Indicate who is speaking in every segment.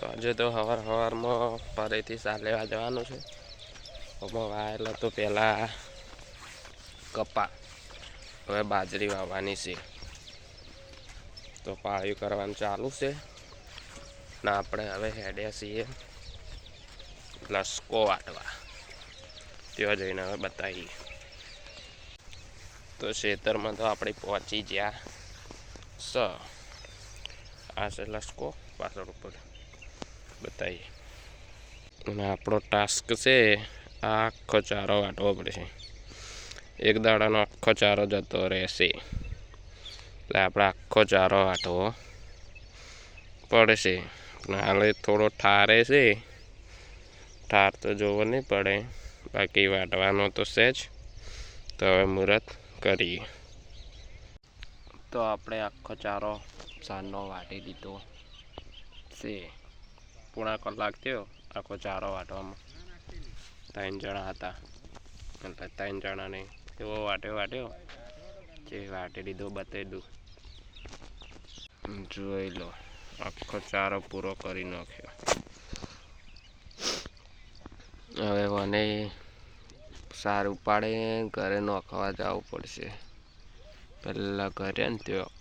Speaker 1: તો આજે તો સવાર સવારમાં ફરીથી સાર લેવા જવાનું છે. આમાં વાયેલો તો પહેલાં કપા, હવે બાજરી વાવવાની છે. તો પાળ્યું કરવાનું ચાલુ છે. ને આપણે હવે હેડ્યા છીએ લસકો વાટવા. ત્યાં જઈને હવે બતાવીએ. તો ખેતરમાં તો આપણે પહોંચી ગયા. સ, આ છે લસકો, પાછળ ઉપર. બતાવીએ અને આપણો ટાસ્ક છે, આખો ચારો વાટવો પડશે. એક દાડાનો આખો ચારો જતો રહેશે. એટલે આપણે આખો ચારો વાટવો પડશે. હાલે થોડો ઠારે છે. ઠાર તો જોવો નહીં પડે. બાકી વાટવાનો તો છે જ. તો હવે મુહૂર્ત કરીએ. તો આપણે આખો ચારો સાંજનો વાટી દીધો છે. પૂણા કલાક થયો આખો ચારો વાટવામાં. ત્રણ જણા હતા. એટલે ત્રણ જણાને એવો વાટ્યો વાટ્યો જે વાટી દીધો બતાવી જોઈ લો, આખો ચારો પૂરો કરી નાખ્યો. હવે મને સારું પાડે ઘરે નોખવા જવું પડશે. પહેલાં ઘરે ને ત્યાં.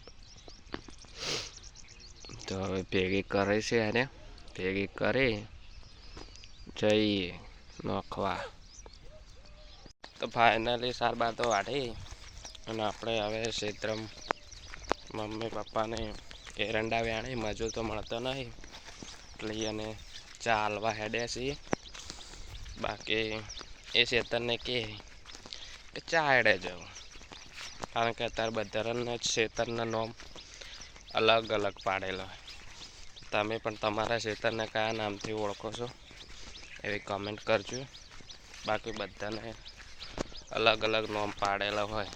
Speaker 1: તો હવે ભેગી કરે છે અને ભેગી કરી જઈએ નોખવા. તો ફાઇનલી સાર બાર તો વાટી અને આપણે હવે ક્ષેત્રમ મમ્મી પપ્પાને એરંડા વ્યાણી, મજૂર તો મળતો નહીં. એટલે અને ચાલવા હેડ્યા છીએ. બાકી એ શેતરને કહે કે ચા હેડે જવું કારણ કે અત્યારે બધાને શેતરના નોમ અલગ અલગ પાડેલો. હોય તમે પણ તમારા ખેતરને કયા નામથી ઓળખો છો એવી કમેન્ટ કરજો. બાકી બધાને અલગ અલગ નોમ પાડેલા હોય.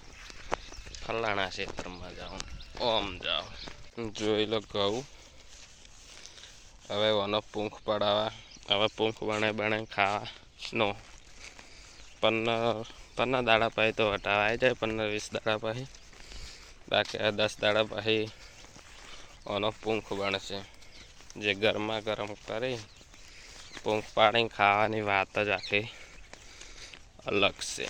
Speaker 1: ફલાણા ક્ષેત્રમાં જાઓ, ઓમ જાઓ. જોઈ લો ઘઉં. હવે ઓનો પૂંખ પડાવવા. હવે પૂંખ બને બને ખાવાનો. પંદર પંદર દાડા પછી તો હટાવાઈ જાય, પંદર વીસ દાડા પછી. બાકી દસ દાડા પછી ઓનો પૂંખ બનશે જે ગરમા ગરમ કરી પૂંખ પાડીને ખાવાની વાત જ આખી અલગ છે.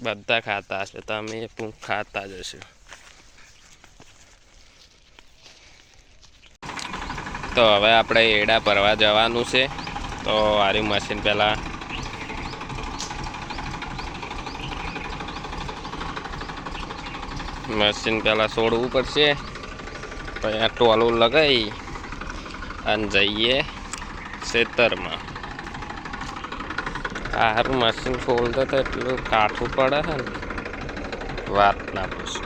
Speaker 1: બધા ખાતા હશે, તમે પૂંખ ખાતા જ હશો. તો હવે આપણે એડા ભરવા જવાનું છે. તો આરી મશીન પહેલાં મશીન પહેલાં છોડવું પડશે. પછી આ ટોલું લગાવી અને જઈએ ખેતરમાં. સારું મશીન ખોલતો તો એટલું કાઠું પડે છે ને. વાત ના પૂછો.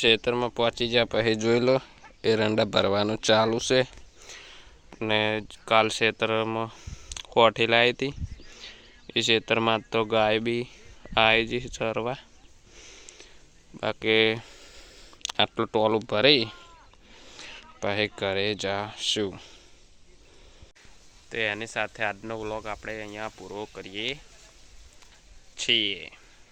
Speaker 1: ખેતરમાં પહોંચી ગયા પછી જોઈ લો. એરંડા ભરવાનું ચાલુ છે. ને કાલ ખેતરમાં કોઠી લાવી હતી. એ ખેતરમાં તો ગાય બી આવી જઈ ચરવા બાકી આટલું ટોલું ભરી પછી ઘરે જાશું. તો એની સાથે આજનો વ્લોગ આપણે અહીંયા પૂરો કરીએ છીએ.